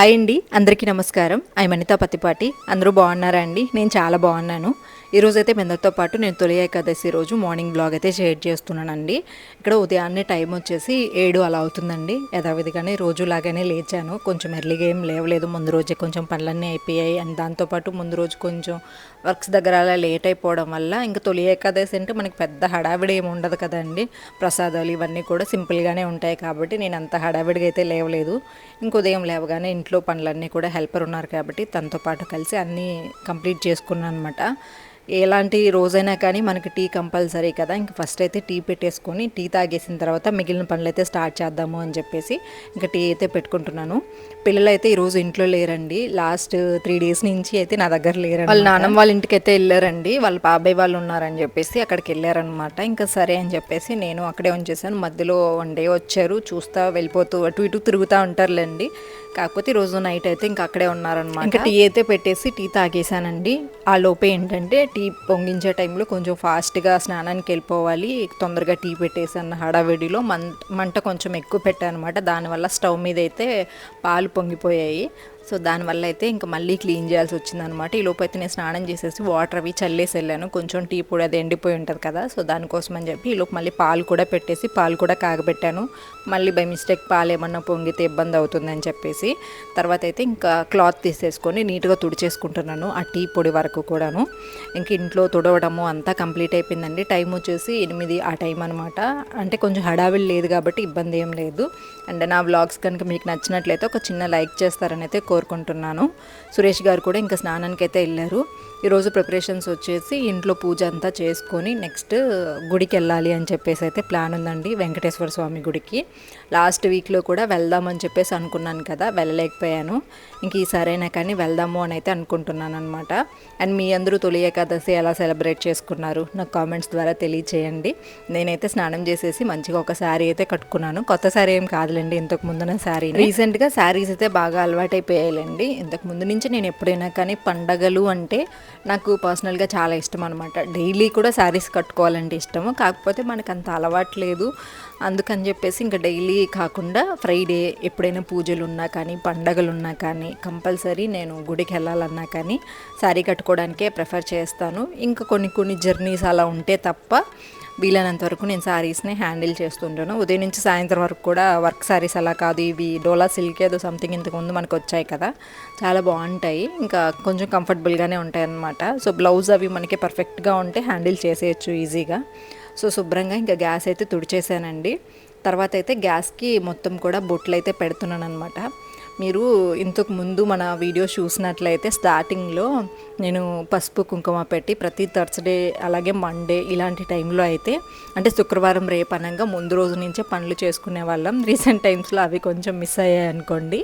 Hi అండి అందరికీ నమస్కారం. ఐ మనిత పతిపాటి అందరూ బాగున్నారా అండి? నేను చాలా బాగున్నాను. ఈరోజు అయితే పాటు నేను తొలి ఏకాదశి రోజు మార్నింగ్ బ్లాగ్ అయితే షేర్ చేస్తున్నానండి. ఇక్కడ ఉదయాన్నే టైం వచ్చేసి ఏడు అలా అవుతుందండి. యథావిధిగానే రోజు లాగానే లేచాను. కొంచెం ఎర్లీగా ఏం లేవలేదు. ముందు రోజే కొంచెం పనులన్నీ అయిపోయాయి. అండ్ దాంతోపాటు ముందు రోజు కొంచెం వర్క్స్ దగ్గర అలా లేట్ అయిపోవడం వల్ల ఇంకా తొలి ఏకాదశి అంటే మనకి పెద్ద హడావిడి ఏమి ఉండదు కదండి. ప్రసాదాలు ఇవన్నీ కూడా సింపుల్గానే ఉంటాయి కాబట్టి నేను అంత హడావిడిగా అయితే లేవలేదు. ఇంక ఉదయం లేవగానే ఇంట్లో పనులన్నీ కూడా హెల్పర్ ఉన్నారు కాబట్టి తనతో పాటు కలిసి అన్నీ కంప్లీట్ చేసుకున్నాను అనమాట ఎలాంటి రోజైనా కానీ మనకి టీ కంపల్సరీ కదా. ఇంక ఫస్ట్ అయితే టీ పెట్టేసుకొని టీ తాగేసిన తర్వాత మిగిలిన పనులు అయితే స్టార్ట్ చేద్దాము అని చెప్పేసి ఇంకా టీ అయితే పెట్టుకుంటున్నాను. పిల్లలు అయితే ఈరోజు ఇంట్లో లేరండి. లాస్ట్ త్రీ డేస్ నుంచి అయితే నా దగ్గర లేరండి వాళ్ళ నాన్నమ్మ వాళ్ళ ఇంటికి అయితే వెళ్ళారండి. వాళ్ళ బాబాయ్ వాళ్ళు ఉన్నారని చెప్పేసి అక్కడికి వెళ్ళారనమాట ఇంకా సరే అని చెప్పేసి నేను అక్కడే ఉంచేసాను. మధ్యలో వన్ డే వచ్చారు. చూస్తా వెళ్ళిపోతూ అటు ఇటు తిరుగుతూ ఉంటారులేండి. కాకపోతే ఈరోజు రోజు నైట్ అయితే ఇంకా అక్కడే ఉన్నారనమాట ఇంకా టీ అయితే పెట్టేసి టీ తాగేశానండి. ఆ లోపే ఏంటంటే టీ పొంగించే టైంలో కొంచెం ఫాస్ట్గా స్నానానికి వెళ్ళిపోవాలి. తొందరగా టీ పెట్టేసాను హడావిడిలో. మంట మంట కొంచెం ఎక్కువ పెట్టాను అనమాట దానివల్ల స్టవ్ మీద అయితే పాలు పొంగిపోయాయి. సో దానివల్ల అయితే ఇంకా మళ్ళీ క్లీన్ చేయాల్సి వచ్చిందనమాట ఈ లోపు అయితే నేను స్నానం చేసేసి వాటర్ అవి చల్లేసి వెళ్ళాను. కొంచెం టీ పొడి అది ఎండిపోయి ఉంటుంది కదా సో దానికోసం అని చెప్పి ఈ లోపు మళ్ళీ పాలు కూడా పెట్టేసి పాలు కూడా కాగబెట్టాను. మళ్ళీ బై మిస్టేక్ పాలు ఏమన్నా పొంగితే ఇబ్బంది అవుతుందని చెప్పేసి. తర్వాత అయితే ఇంకా క్లాత్ తీసేసుకొని నీట్గా తుడిచేసుకుంటున్నాను ఆ టీ పొడి వరకు కూడాను. ఇంక ఇంట్లో తుడవడము అంతా కంప్లీట్ అయిపోయిందండి. టైం వచ్చేసి ఎనిమిది ఆ టైం అనమాట అంటే కొంచెం హడావిడి లేదు కాబట్టి ఇబ్బంది ఏం లేదు. అండ్ నా వ్లాగ్స్ కనుక మీకు నచ్చినట్లయితే ఒక చిన్న లైక్ చేస్తారని అయితే కోరుకుంటున్నాను. సురేష్ గారు కూడా ఇంకా స్నానానికి అయితే వెళ్ళారు ఈరోజు ప్రిపరేషన్స్ వచ్చేసి ఇంట్లో పూజ అంతా చేసుకొని నెక్స్ట్ గుడికి వెళ్ళాలి అని చెప్పేసి అయితే ప్లాన్ ఉందండి వెంకటేశ్వర స్వామి గుడికి. లాస్ట్ వీక్లో కూడా వెళ్దామని చెప్పేసి అనుకున్నాను కదా వెళ్ళలేకపోయాను. ఇంక ఈసారైనా కానీ వెళ్దాము అని అయితే అనుకుంటున్నాను అనమాట అండ్ మీ అందరూ తొలి ఏకాదశి ఎలా సెలబ్రేట్ చేసుకున్నారు నాకు కామెంట్స్ ద్వారా తెలియచేయండి. నేనైతే స్నానం చేసేసి మంచిగా ఒక శారీ అయితే కట్టుకున్నాను. కొత్త శారీ ఏం కాదులేండి ఇంతకు ముందున శారీ రీసెంట్గా శారీస్ అయితే బాగా చేయాలండి. ఇంతకు ముందు నుంచి నేను ఎప్పుడైనా కానీ పండగలు అంటే నాకు పర్సనల్గా చాలా ఇష్టం అనమాట డైలీ కూడా శారీస్ కట్టుకోవాలంటే ఇష్టము. కాకపోతే మనకు అంత అలవాటు లేదు. అందుకని చెప్పేసి ఇంకా డైలీ కాకుండా ఫ్రైడే ఎప్పుడైనా పూజలు ఉన్నా కానీ పండగలు ఉన్నా కానీ కంపల్సరీ నేను గుడికి వెళ్ళాలన్నా కానీ శారీ కట్టుకోవడానికే ప్రిఫర్ చేస్తాను. ఇంకా కొన్ని కొన్ని జర్నీస్ అలా ఉంటే తప్ప వీలైనంత వరకు నేను శారీస్ని హ్యాండిల్ చేస్తుంటాను. ఉదయం నుంచి సాయంత్రం వరకు కూడా వర్క్ శారీస్ అలా కాదు. ఇవి డోలా సిల్క్ ఏదో సంథింగ్ ఇంతకుముందు మనకు వచ్చాయి కదా. చాలా బాగుంటాయి. ఇంకా కొంచెం కంఫర్టబుల్గానే ఉంటాయి అన్నమాట సో బ్లౌజ్ అవి మనకి పర్ఫెక్ట్గా ఉంటే హ్యాండిల్ చేసేయచ్చు ఈజీగా. సో శుభ్రంగా ఇంకా గ్యాస్ అయితే తుడిచేసానండి. తర్వాత అయితే గ్యాస్కి మొత్తం కూడా బొట్లు అయితే పెడుతున్నాను అనమాట మీరు ఇంతకు ముందు మన వీడియో చూసినట్లయితే స్టార్టింగ్లో నేను పసుపు కుంకుమ పెట్టి ప్రతి థర్స్డే అలాగే మండే ఇలాంటి టైంలో అయితే అంటే శుక్రవారం రేపు అనగా ముందు రోజు నుంచే పనులు చేసుకునే వాళ్ళం. రీసెంట్ టైమ్స్లో అవి కొంచెం మిస్ అయ్యాయి అనుకోండి.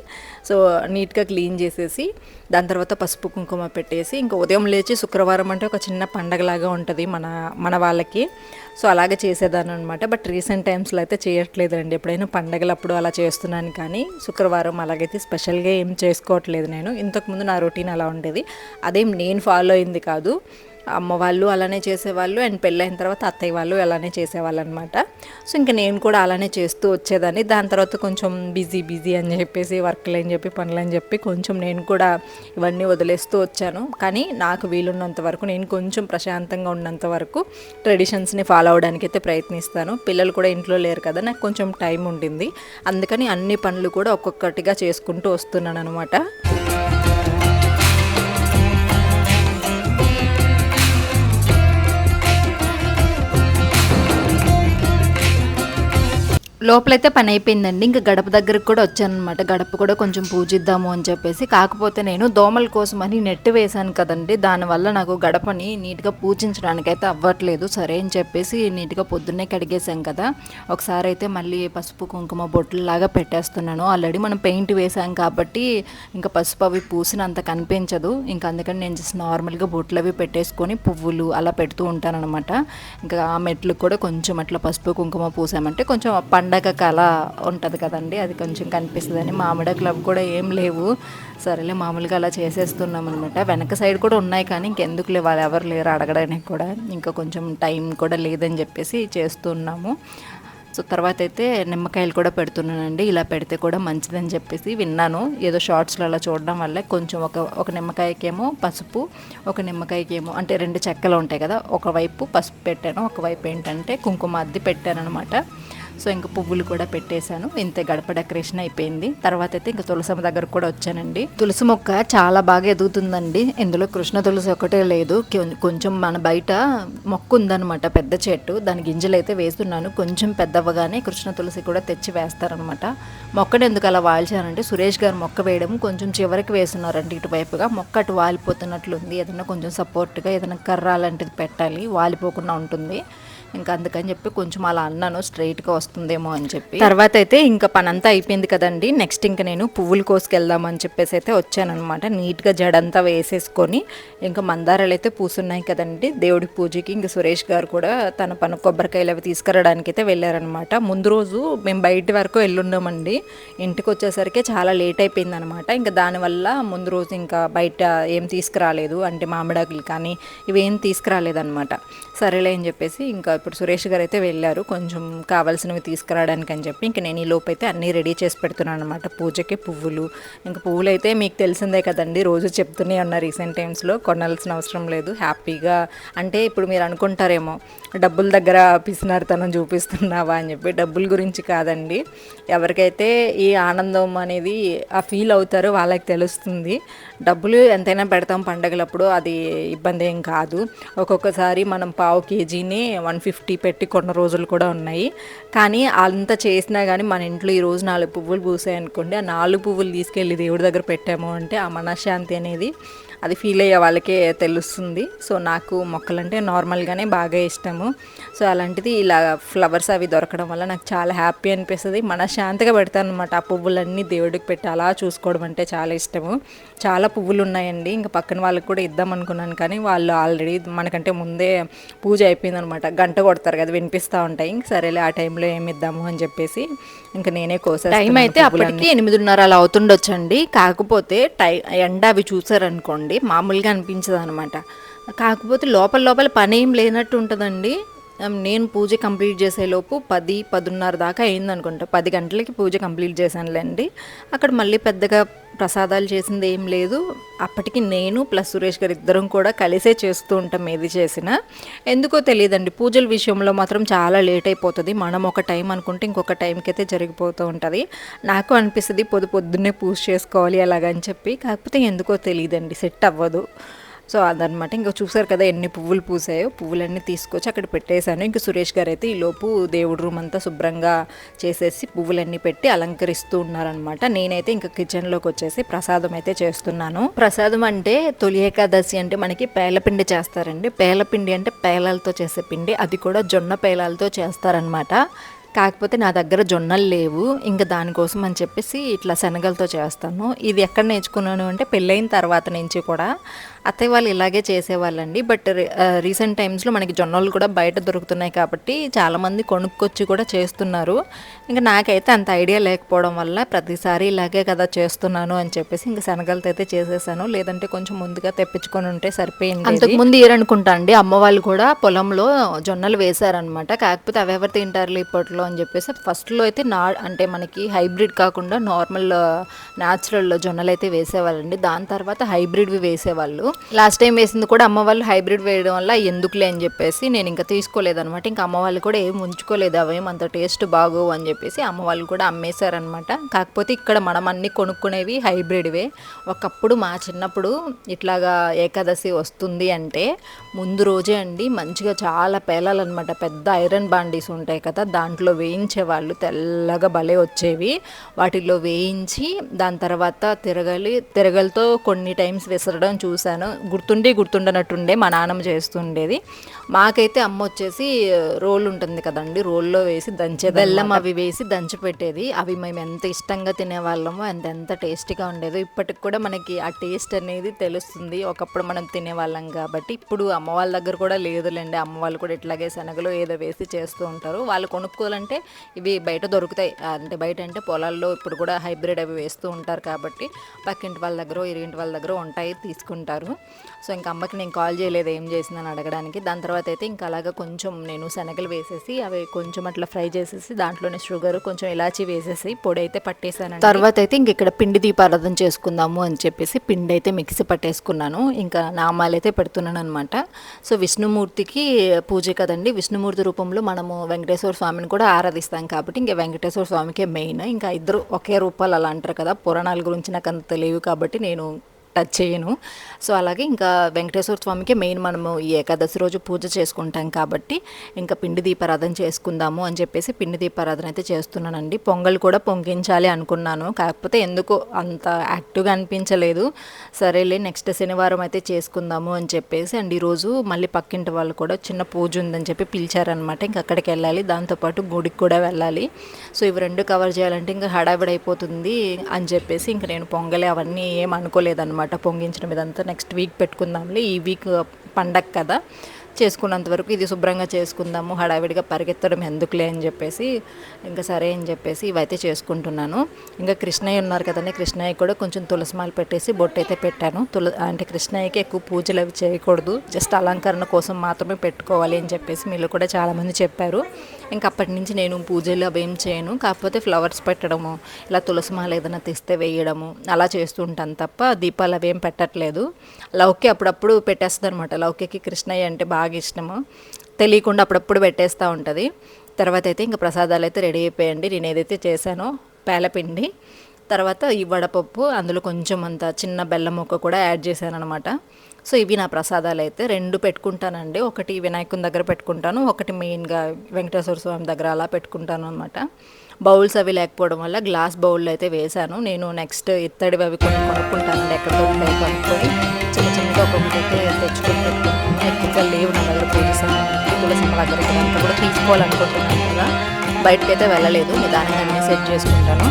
సో నీట్గా క్లీన్ చేసేసి దాని తర్వాత పసుపు కుంకుమ పెట్టేసి ఇంకా ఉదయం లేచి శుక్రవారం అంటే ఒక చిన్న పండగలాగా ఉంటుంది మన మన వాళ్ళకి. సో అలాగే చేసేదాన్ని అనమాట బట్ రీసెంట్ టైమ్స్లో అయితే చేయట్లేదండి. ఎప్పుడైనా పండగలప్పుడు అలా చేస్తున్నాను కానీ శుక్రవారం అలాగైతే స్పెషల్గా ఏం చేసుకోవట్లేదు నేను. ఇంతకుముందు నా రొటీన్ అలా ఉండేది. అదేం నేను ఫాలో అయింది కాదు. అమ్మ వాళ్ళు అలానే చేసేవాళ్ళు అండ్ పెళ్ళైన తర్వాత అత్తయ్య వాళ్ళు అలానే చేసేవాళ్ళు అనమాట సో ఇంకా నేను కూడా అలానే చేస్తూ వచ్చేదాన్ని. దాని తర్వాత కొంచెం బిజీ బిజీ అని చెప్పేసి వర్క్లు అని చెప్పి పనులు అని చెప్పి కొంచెం నేను కూడా ఇవన్నీ వదిలేస్తూ వచ్చాను. కానీ నాకు వీలున్నంత వరకు నేను కొంచెం ప్రశాంతంగా ఉన్నంత వరకు ట్రెడిషన్స్ని ఫాలో అవడానికి అయితే ప్రయత్నిస్తాను. పిల్లలు కూడా ఇంట్లో లేరు కదా నాకు కొంచెం టైం ఉండింది. అందుకని అన్ని పనులు కూడా ఒక్కొక్కటిగా చేసుకుంటూ వస్తున్నాను అనమాట లోపలైతే పని అయిపోయిందండి. ఇంకా గడప దగ్గరకు కూడా వచ్చానమాట గడప కూడా కొంచెం పూజిద్దాము అని చెప్పేసి. కాకపోతే నేను దోమల కోసం అని నెట్ వేశాను కదండి. దానివల్ల నాకు గడపని నీట్గా పూజించడానికి అయితే అవ్వట్లేదు. సరే అని చెప్పేసి నీట్గా పొద్దున్నే కడిగేసాం కదా. ఒకసారి అయితే మళ్ళీ పసుపు కుంకుమ బొట్లలాగా పెట్టేస్తున్నాను. ఆల్రెడీ మనం పెయింట్ వేసాం కాబట్టి ఇంకా పసుపు అవి పూసినంత కనిపించదు. ఇంకా అందుకని నేను జస్ట్ నార్మల్గా బొట్లు అవి పెట్టేసుకొని పువ్వులు అలా పెడుతూ ఉంటానన్నమాట. ఇంకా ఆ మెట్లు కూడా కొంచెం అట్లా పసుపు కుంకుమ పూసామంటే కొంచెం మామిడక కళ ఉంటుంది కదండి అది కొంచెం కనిపిస్తుందని మామిడ అవి కూడా ఏం లేవు. సరేలే మామూలుగా అలా చేసేస్తున్నాం అనమాట వెనక సైడ్ కూడా ఉన్నాయి కానీ ఇంకెందుకు లేవు వాళ్ళు ఎవరు లేరు అడగడానికి కూడా. ఇంకా కొంచెం టైం కూడా లేదని చెప్పేసి చేస్తున్నాము. సో తర్వాత అయితే నిమ్మకాయలు కూడా పెడుతున్నానండి. ఇలా పెడితే కూడా మంచిదని చెప్పేసి విన్నాను. ఏదో షార్ట్స్లో అలా చూడడం వల్ల కొంచెం ఒక ఒక నిమ్మకాయకేమో పసుపు ఒక నిమ్మకాయకేమో అంటే రెండు చెక్కలు ఉంటాయి కదా ఒకవైపు పసుపు పెట్టాను ఒకవైపు ఏంటంటే కుంకుమ అద్ది పెట్టాను అనమాట సో ఇంకా పువ్వులు కూడా పెట్టేశాను. ఇంతే గడప డెకరేషన్ అయిపోయింది. తర్వాత అయితే ఇంకా తులసమ్మ దగ్గర కూడా వచ్చానండి. తులసి మొక్క చాలా బాగా ఎదుగుతుందండి. ఇందులో కృష్ణ తులసి ఒకటే లేదు. కొంచెం మన బయట మొక్క ఉందన్నమాట పెద్ద చెట్టు. దాని గింజలు అయితే వేస్తున్నాను. కొంచెం పెద్దవ్వగానే కృష్ణ తులసి కూడా తెచ్చి వేస్తారనమాట మొక్కను ఎందుకు అలా వాల్చానంటే సురేష్ గారు మొక్క వేయడం కొంచెం చివరికి వేస్తున్నారండి ఇటువైపుగా. మొక్క అటు వాలిపోతున్నట్లుంది. ఏదైనా కొంచెం సపోర్ట్గా ఏదైనా కర్ర అలాంటిది పెట్టాలి. వాలిపోకుండా ఉంటుంది. ఇంకా అందుకని చెప్పి కొంచెం అలా అన్నాను స్ట్రైట్గా వస్తుందేమో అని చెప్పి. తర్వాత అయితే ఇంకా పనంతా అయిపోయింది కదండి. నెక్స్ట్ ఇంకా నేను పువ్వులు కోసుకెళ్దామని చెప్పేసి అయితే వచ్చానమాట నీట్గా జడంతా వేసేసుకొని ఇంకా మందారాలు అయితే పూసున్నాయి కదండి. దేవుడి పూజకి ఇంకా సురేష్ గారు కూడా తన పను కొబ్బరికాయలు అవి తీసుకురావడానికి అయితే వెళ్ళారనమాట ముందు రోజు మేము బయట వరకు వెళ్ళున్నామండి. ఇంటికి వచ్చేసరికి చాలా లేట్ అయిపోయింది అనమాట ఇంకా దానివల్ల ముందు రోజు ఇంకా బయట ఏం తీసుకురాలేదు. అంటే మామిడాకులు కానీ ఇవేం తీసుకురాలేదన్నమాట. సరేలే అని చెప్పేసి ఇంకా ఇప్పుడు సురేష్ గారు అయితే వెళ్ళారు. కొంచెం కావాల్సినవి తీసుకురావడానికి అని చెప్పి ఇంక నేను ఈ లోపు అయితే అన్నీ రెడీ చేసి పెడుతున్నాను అనమాట పూజకి పువ్వులు ఇంకా పువ్వులు అయితే మీకు తెలిసిందే కదండి రోజు చెప్తూనే ఉన్నా రీసెంట్ టైమ్స్లో కొనాల్సిన అవసరం లేదు. హ్యాపీగా అంటే ఇప్పుడు మీరు అనుకుంటారేమో డబ్బుల దగ్గర పిసినారితనం చూపిస్తున్నావా అని చెప్పి డబ్బుల గురించి కాదండి. ఎవరికైతే ఈ ఆనందం అనేది ఆ ఫీల్ అవుతారో వాళ్ళకి తెలుస్తుంది. డబ్బులు ఎంతైనా పెడతాం పండగలప్పుడు అది ఇబ్బంది ఏం కాదు. ఒక్కొక్కసారి మనం పావు కేజీని వన్ ఫిఫ్టీ పెట్టి కొన్న రోజులు కూడా ఉన్నాయి. కానీ అంత చేసినా కానీ మన ఇంట్లో ఈరోజు నాలుగు పువ్వులు పూసాయి అనుకోండి ఆ నాలుగు పువ్వులు తీసుకెళ్ళి దేవుడి దగ్గర పెట్టాము అంటే ఆ మనశ్శాంతి అనేది అది ఫీల్ అయ్యే వాళ్ళకే తెలుస్తుంది. సో నాకు మొక్కలంటే నార్మల్గానే బాగా ఇష్టము. సో అలాంటిది ఇలా ఫ్లవర్స్ అవి దొరకడం వల్ల నాకు చాలా హ్యాపీ అనిపిస్తుంది. మనశ్శాంతిగా పెడతాను అనమాట ఆ పువ్వులన్నీ దేవుడికి పెట్టి అలా చూసుకోవడం అంటే చాలా ఇష్టము. చాలా పువ్వులు ఉన్నాయండి ఇంకా పక్కన వాళ్ళకి కూడా ఇద్దాం అనుకున్నాను. కానీ వాళ్ళు ఆల్రెడీ మనకంటే ముందే పూజ అయిపోయింది అనమాట గంట కొడతారు కదా వినిపిస్తూ ఉంటాయి. ఇంక సరేలే ఆ టైంలో ఏమి ఇద్దాము అని చెప్పేసి ఇంకా నేనే కోసా టైం అయితే అప్పటికి ఎనిమిదిన్నర అలా అవుతుండొచ్చండి. కాకపోతే టై ఎండ అవి చూసారనుకోండి మామూలుగా అనిపించదు అనమాట కాకపోతే లోపల లోపల పని ఏం లేనట్టు ఉంటుందండి. Um, నేను పూజ కంప్లీట్ చేసేలోపు పది పదున్నర దాకా అయింది అనుకుంటా పది గంటలకి పూజ కంప్లీట్ చేశానులేండి. అక్కడ మళ్ళీ పెద్దగా ప్రసాదాలు చేసింది ఏం లేదు. అప్పటికి నేను ప్లస్ సురేష్ గారు ఇద్దరం కూడా కలిసే చేస్తూ ఉంటాం ఏది చేసినా. ఎందుకో తెలియదండి పూజల విషయంలో మాత్రం చాలా లేట్ అయిపోతుంది. మనం ఒక టైం అనుకుంటే ఇంకొక టైంకి అయితే జరిగిపోతూ ఉంటుంది. నాకు అనిపిస్తుంది పొద్దు పొద్దున్నే పూజ చేసుకోవాలి అలాగని చెప్పి. కాకపోతే ఎందుకో తెలియదండి సెట్ అవ్వదు. సో అదనమాట. ఇంకా చూసారు కదా ఎన్ని పువ్వులు పూసాయో. పువ్వులన్నీ తీసుకొచ్చి అక్కడ పెట్టేశాను. ఇంకా సురేష్ గారు అయితే ఈ లోపు దేవుడి రూమ్ అంతా శుభ్రంగా చేసేసి పువ్వులన్నీ పెట్టి అలంకరిస్తూ ఉన్నారనమాట. నేనైతే ఇంకా కిచెన్లోకి వచ్చేసి ప్రసాదం అయితే చేస్తున్నాను. ప్రసాదం అంటే తొలి ఏకాదశి అంటే మనకి పేలపిండి చేస్తారండి. పేలపిండి అంటే పేలాలతో చేసే పిండి. అది కూడా జొన్న పేలాలతో చేస్తారనమాట. కాకపోతే నా దగ్గర జొన్నలు లేవు. ఇంకా దానికోసం అని చెప్పేసి ఇట్లా శనగలతో చేస్తాను. ఇది ఎక్కడ నేర్చుకున్నాను అంటే పెళ్ళైన తర్వాత నుంచి కూడా. అత్తయ్య వాళ్ళు ఇలాగే చేసేవాళ్ళండి. బట్ రీసెంట్ టైమ్స్లో మనకి జొన్నలు కూడా బయట దొరుకుతున్నాయి కాబట్టి చాలామంది కొనుక్కొచ్చి కూడా చేస్తున్నారు. ఇంకా నాకైతే అంత ఐడియా లేకపోవడం వల్ల ప్రతిసారి ఇలాగే కదా చేస్తున్నాను అని చెప్పేసి ఇంకా శనగలతో అయితే చేసేసాను. లేదంటే కొంచెం ముందుగా తెప్పించుకొని ఉంటే సరిపోయింది అంతకు ముందు ఇయర్ అనుకుంటా అండి. అమ్మ వాళ్ళు కూడా పొలంలో జొన్నలు వేశారనమాట కాకపోతే అవి ఎవరు తింటారులే ఇప్పట్లో అని చెప్పేసి ఫస్ట్లో అయితే నా అంటే మనకి హైబ్రిడ్ కాకుండా నార్మల్ న్యాచురల్ జొన్నలు అయితే వేసేవాళ్ళండి. దాని తర్వాత హైబ్రిడ్వి వేసేవాళ్ళు. లాస్ట్ టైం వేసింది కూడా అమ్మ వాళ్ళు హైబ్రిడ్ వేయడం వల్ల ఎందుకులే అని చెప్పేసి నేను ఇంకా తీసుకోలేదనమాట ఇంకా అమ్మ వాళ్ళు కూడా ఏం ఉంచుకోలేదు అవేం అంత టేస్ట్ బాగోవు అని చెప్పేసి అమ్మ వాళ్ళు కూడా అమ్మేశారనమాట కాకపోతే ఇక్కడ మనం అన్ని కొనుక్కునేవి హైబ్రిడ్వే. ఒకప్పుడు మా చిన్నప్పుడు ఇట్లాగా ఏకాదశి వస్తుంది అంటే ముందు రోజే అండి మంచిగా చాలా పేలాలన్నమాట. పెద్ద ఐరన్ బాండీస్ ఉంటాయి కదా దాంట్లో వేయించేవాళ్ళు తెల్లగా భలే వచ్చేవి. వాటిలో వేయించి దాని తర్వాత తిరగలి తిరగలతో కొన్ని టైమ్స్ విసరడం చూశాను. గుర్తుండి గుర్తుండనట్టుండే మా నాన్నమ్మ చేస్తుండేది. మాకైతే అమ్మ వచ్చేసి రోల్ ఉంటుంది కదండి రోల్లో వేసి దంచే బెల్లం అవి వేసి దంచి పెట్టేది. అవి మేము ఎంత ఇష్టంగా తినేవాళ్ళమో అంత ఎంత టేస్టీగా ఉండేదో ఇప్పటికి కూడా మనకి ఆ టేస్ట్ అనేది తెలుస్తుంది. ఒకప్పుడు మనం తినేవాళ్ళం కాబట్టి. ఇప్పుడు అమ్మ వాళ్ళ దగ్గర కూడా లేదులేండి. అమ్మ వాళ్ళు కూడా ఇట్లాగే శనగలు ఏదో వేసి చేస్తూ ఉంటారు. వాళ్ళు కొనుక్కోవాలని కావాలంటే ఇవి బయట దొరుకుతాయి. అంటే బయట అంటే పొలాల్లో ఇప్పుడు కూడా హైబ్రిడ్ అవి వేస్తూ ఉంటారు కాబట్టి పక్కింటి వాళ్ళ దగ్గర ఇరింటి వాళ్ళ దగ్గర ఉంటాయి తీసుకుంటారు. సో ఇంకా అమ్మకి నేను కాల్ చేయలేదు ఏం చేసిందని అడగడానికి. దాని తర్వాత అయితే ఇంకా అలాగా కొంచెం నేను శనగలు వేసేసి అవి కొంచెం అట్లా ఫ్రై చేసేసి దాంట్లోనే షుగర్ కొంచెం ఇలాచి వేసేసి పొడి అయితే పట్టేశాను తర్వాత అయితే ఇంక ఇక్కడ పిండి దీపారాధన చేసుకుందాము అని చెప్పేసి పిండి అయితే మిక్సీ పట్టేసుకున్నాను. ఇంకా నామాలు అయితే పెడుతున్నాను అనమాట సో విష్ణుమూర్తికి పూజ కదండి. విష్ణుమూర్తి రూపంలో మనము వెంకటేశ్వర స్వామిని కూడా ఆరాధిస్తాం కాబట్టి ఇంకా వెంకటేశ్వర స్వామికే మెయిన్. ఇంకా ఇద్దరు ఒకే రూపాలు అలా అంటారు కదా. పురాణాల గురించి నాకు అంత తెలియదు కాబట్టి నేను టచ్ చేయను. సో అలాగే ఇంకా వెంకటేశ్వర స్వామికి మెయిన్ మనము ఈ ఏకాదశి రోజు పూజ చేసుకుంటాం కాబట్టి ఇంకా పిండి దీపారాధన చేసుకుందాము అని చెప్పేసి పిండి దీపారాధన అయితే చేస్తున్నానండి. పొంగల్ కూడా పొంగించాలి అనుకున్నాను. కాకపోతే ఎందుకో అంత యాక్టివ్గా అనిపించలేదు. సరేలే నెక్స్ట్ శనివారం అయితే చేసుకుందాము అని చెప్పేసి అండ్ ఈరోజు మళ్ళీ పక్కింటి వాళ్ళు కూడా చిన్న పూజ ఉందని చెప్పి పిలిచారనమాట ఇంకా అక్కడికి వెళ్ళాలి. దాంతోపాటు గుడికి కూడా వెళ్ళాలి. సో ఇవి రెండు కవర్ చేయాలంటే ఇంకా హడావిడి అయిపోతుంది అని చెప్పేసి ఇంకా నేను పొంగలే అవన్నీ ఏం అనుకోలేదన్నమాట. పొంగించడం ఇదంతా. నెక్స్ట్ వీక్ పెట్టుకుందాంలే. ఈ వీక్ పండగ కదా. చేసుకున్నంత వరకు ఇది శుభ్రంగా చేసుకుందాము హడావిడిగా పరిగెత్తడం ఎందుకులే అని చెప్పేసి ఇంకా సరే అని చెప్పేసి ఇవైతే చేసుకుంటున్నాను. ఇంకా కృష్ణయ్య ఉన్నారు కదండి. కృష్ణయ్య కూడా కొంచెం తులసిమాలు పెట్టేసి బొట్టు అయితే పెట్టాను. తుల అంటే కృష్ణయ్యకి ఎక్కువ పూజలు అవి చేయకూడదు. జస్ట్ అలంకరణ కోసం మాత్రమే పెట్టుకోవాలి అని చెప్పేసి మీరు కూడా చాలామంది చెప్పారు. ఇంకా అప్పటి నుంచి నేను పూజలు అవి ఏం చేయను. కాకపోతే ఫ్లవర్స్ పెట్టడము ఇలా తులసి మాల ఏదైనా తెస్తే వేయడము అలా చేస్తూ ఉంటాను తప్ప దీపాలు అవి ఏం పెట్టట్లేదు. లౌక్య అప్పుడప్పుడు పెట్టేస్తుంది అనమాట లౌక్యకి కృష్ణయ్య అంటే బాగా ఇష్టము. తెలియకుండా అప్పుడప్పుడు పెట్టేస్తూ ఉంటుంది. తర్వాత అయితే ఇంకా ప్రసాదాలు అయితే రెడీ అయిపోయండి నేను ఏదైతే చేశానో పేలపిండి. తర్వాత ఈ వడపప్పు అందులో కొంచెం అంత చిన్న బెల్లం ముక్క కూడా యాడ్ చేశాను అనమాట సో ఇవి నా ప్రసాదాలు అయితే రెండు పెట్టుకుంటానండి. ఒకటి వినాయకుని దగ్గర పెట్టుకుంటాను ఒకటి మెయిన్గా వెంకటేశ్వర స్వామి దగ్గర అలా పెట్టుకుంటాను అనమాట బౌల్స్ అవి లేకపోవడం వల్ల గ్లాస్ బౌల్ అయితే వేశాను. నేను నెక్స్ట్ ఇత్తడివి అవి కొన్ని కొనుక్కుంటానండి ఎక్కడ కొనుక్కొని. చిన్న చిన్నగా ఒక్కొక్కటి అయితే తెచ్చుకొని ఎక్కువగా లేవు నా దగ్గర పూజ సామాన్లు తులసి దగ్గర అంతా కూడా తీసుకోవాలనుకుంటున్నాను కదా. బయటకు అయితే వెళ్ళలేదు. నిదానంగా అన్నీ సెట్ చేసుకుంటాను.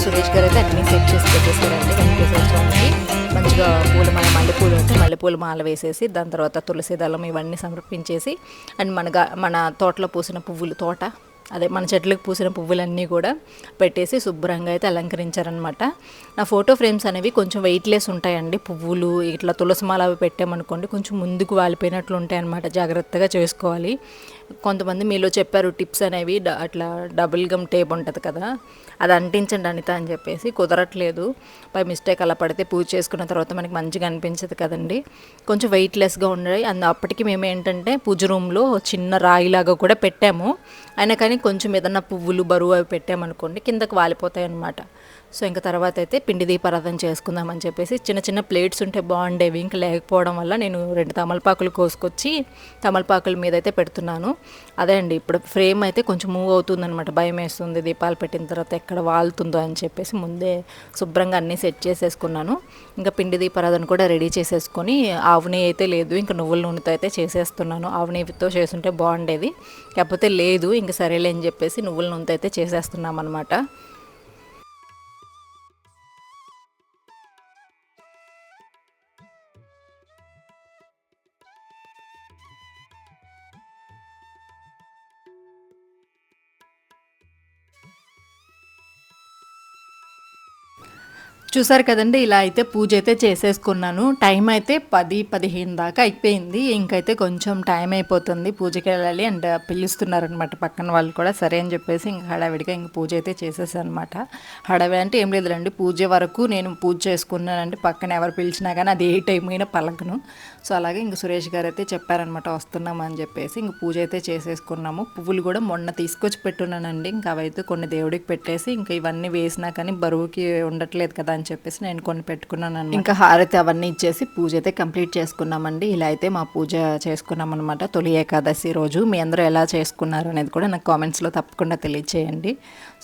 సురేష్ గారు అయితే అన్నీ సెట్ చేసి పెట్టేశారండి. వెంకటేశ్వర స్వామికి మంచిగా పూలమాల మల్లెపూలు ఉంటే మల్లెపూల మాల వేసేసి దాని తర్వాత తులసి దళం ఇవన్నీ సమర్పించేసి అండ్ మన గా- మన తోటలో పూసిన పువ్వులు తోట అదే మన చెట్లకు పూసిన పువ్వులన్నీ కూడా పెట్టేసి శుభ్రంగా అయితే అలంకరించారనమాట నా ఫోటో ఫ్రేమ్స్ అనేవి కొంచెం వెయిట్లెస్ ఉంటాయండి. పువ్వులు ఇట్లా తులసిమాల అవి పెట్టామనుకోండి కొంచెం ముందుకు వాలిపోయినట్లు ఉంటాయి అనమాట జాగ్రత్తగా చేసుకోవాలి. కొంతమంది మీలో చెప్పారు టిప్స్ అనేవి డ- అట్లా డబుల్ గమ్ టేప్ ఉంటుంది కదా అది అంటించండి అనిత అని చెప్పేసి కుదరట్లేదు. బై మిస్టేక్ అలా పడితే పూజ చేసుకున్న తర్వాత మనకి మంచిగా అనిపించదు కదండి. కొంచెం వెయిట్లెస్గా ఉన్నాయి అండ్ అప్పటికి మేము ఏంటంటే పూజ రూమ్లో చిన్న రాయిలాగా కూడా పెట్టాము. అయినా కానీ కొంచెం ఏదన్నా పువ్వులు బరువు అవి పెట్టామనుకోండి కిందకు వాలిపోతాయి అన్నమాట సో ఇంకా తర్వాత అయితే పిండి దీపారాధన చేసుకుందామని చెప్పేసి చిన్న చిన్న ప్లేట్స్ ఉంటే బాగుండేవి. ఇంకా లేకపోవడం వల్ల నేను రెండు తమలపాకులు కోసుకొచ్చి తమలపాకుల మీద అయితే పెడుతున్నాను. అదే అండి ఇప్పుడు ఫ్రేమ్ అయితే కొంచెం మూవ్ అవుతుందన్నమాట. భయం వేస్తుంది దీపాలు పెట్టిన తర్వాత ఎక్కడ వాలుతుందో అని చెప్పేసి ముందే శుభ్రంగా అన్నీ సెట్ చేసేసుకున్నాను. ఇంకా పిండి దీపారాధన కూడా రెడీ చేసేసుకొని ఆవు నెయ్యి అయితే లేదు ఇంకా నువ్వుల నూనెతో అయితే చేసేస్తున్నాను. ఆవు నెయ్యితో చేసుంటే బాగుండేది. కాకపోతే లేదు ఇంకా సరేలే అని చెప్పేసి నువ్వుల నూనెతో అయితే చేసేస్తున్నాం అనమాట చూసారు కదండి ఇలా అయితే పూజ అయితే చేసేసుకున్నాను. టైం అయితే పది పదిహేను దాకా అయిపోయింది. ఇంకైతే కొంచెం టైం అయిపోతుంది పూజకి వెళ్ళాలి అండ్ పిలుస్తున్నారనమాట పక్కన వాళ్ళు కూడా. సరే అని చెప్పేసి ఇంక హడావిడిగా ఇంక పూజ అయితే చేసేసాను అనమాట హడావి అంటే ఏం లేదులేండి పూజ వరకు నేను పూజ చేసుకున్నానంటే పక్కన ఎవరు పిలిచినా కానీ అది ఏ టైం అయినా పలకను. సో అలాగే ఇంక సురేష్ గారు అయితే చెప్పారనమాట వస్తున్నాం అని చెప్పేసి ఇంక పూజ అయితే చేసేసుకున్నాము. పువ్వులు కూడా మొన్న తీసుకొచ్చి పెట్టున్నానండి. ఇంకా అవైతే కొన్ని దేవుడికి పెట్టేసి ఇంకా ఇవన్నీ వేసినా కానీ బరువుకి ఉండట్లేదు కదా అని చెప్పేసి నేను కొన్ని పెట్టుకున్నాను ఇంకా హారతి అవన్నీ ఇచ్చేసి పూజ అయితే కంప్లీట్ చేసుకున్నామండి. ఇలా అయితే మా పూజ చేసుకున్నాం అనమాట తొలి ఏకాదశి రోజు. మీ అందరూ ఎలా చేసుకున్నారు అనేది కూడా నాకు కామెంట్స్లో తప్పకుండా తెలియచేయండి.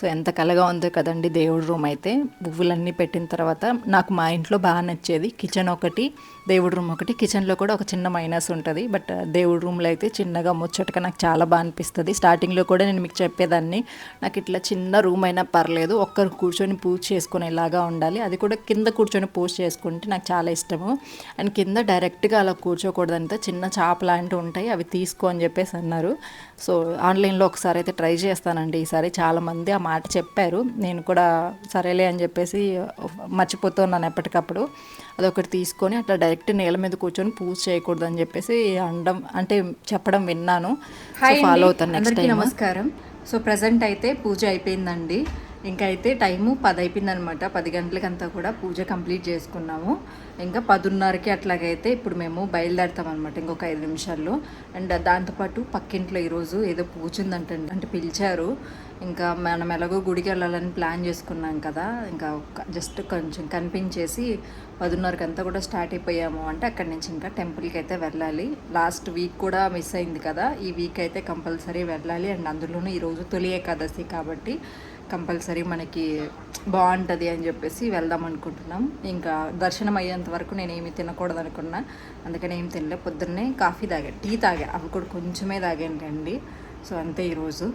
సో ఎంత కలగా ఉందో కదండి దేవుడి రూమ్ అయితే. పువ్వులన్నీ పెట్టిన తర్వాత నాకు మా ఇంట్లో బాగా నచ్చేది కిచెన్ ఒకటి దేవుడి రూమ్ ఒకటి. కిచెన్లో కూడా ఒక చిన్న మైనస్ ఉంటుంది బట్ దేవుడి రూమ్లో అయితే చిన్నగా ముచ్చటగా నాకు చాలా బాగా అనిపిస్తుంది. స్టార్టింగ్లో కూడా నేను మీకు చెప్పేదాన్ని నాకు ఇట్లా చిన్న రూమ్ అయినా పర్లేదు ఒక్కరు కూర్చొని పూజ చేసుకునేలాగా ఉండాలి. అది కూడా కింద కూర్చొని పూజ చేసుకుంటే నాకు చాలా ఇష్టము. అండ్ కింద డైరెక్ట్గా అలా కూర్చోకూడదంటే చిన్న చాప లాంటివి ఉంటాయి అవి తీసుకో అని చెప్పేసి అన్నారు. సో ఆన్లైన్లో ఒకసారి అయితే ట్రై చేస్తానండి. ఈసారి చాలామంది ఆ మాట చెప్పారు. నేను కూడా సరేలే అని చెప్పేసి మర్చిపోతున్నాను ఎప్పటికప్పుడు. అదొకటి తీసుకొని అట్లా డైరెక్ట్ నేల మీద కూర్చొని పూజ చేయకూడదు అని చెప్పేసి అనడం అంటే చెప్పడం విన్నాను. ఫాలో అవుతాను నెక్స్ట్ టైం నమస్కారం. సో ప్రజెంట్ అయితే పూజ అయిపోయిందండి. ఇంకా అయితే టైము పది అయిపోయిందనమాట పది గంటలకంతా కూడా పూజ కంప్లీట్ చేసుకున్నాము. ఇంకా పదున్నరకి అట్లాగైతే ఇప్పుడు మేము బయలుదేరుతాం అనమాట ఇంకొక ఐదు నిమిషాల్లో. అండ్ దాంతోపాటు పక్కింట్లో ఈరోజు ఏదో పూజ ఉందంటండి. అంటే పిలిచారు. ఇంకా మనం ఎలాగో గుడికి వెళ్ళాలని ప్లాన్ చేసుకున్నాం కదా. ఇంకా జస్ట్ కొంచెం కనిపించేసి పదున్నరకి అంతా కూడా స్టార్ట్ అయిపోయాము అంటే అక్కడి నుంచి ఇంకా టెంపుల్కి అయితే వెళ్ళాలి. లాస్ట్ వీక్ కూడా మిస్ అయింది కదా. ఈ వీక్ అయితే కంపల్సరీ వెళ్ళాలి. అండ్ అందులోనూ ఈరోజు తొలి ఏకాదశి కాబట్టి కంపల్సరీ మనకి బాగుంటుంది అని చెప్పేసి వెళ్దాం అనుకుంటున్నాం. ఇంకా దర్శనం అయ్యేంత వరకు నేను ఏమి తినకూడదు అనుకున్నా. అందుకని ఏం తినలే. పొద్దున్నే కాఫీ తాగా టీ తాగా. అవి కూడా కొంచెమే తాగాను రండి సో అంతే ఈరోజు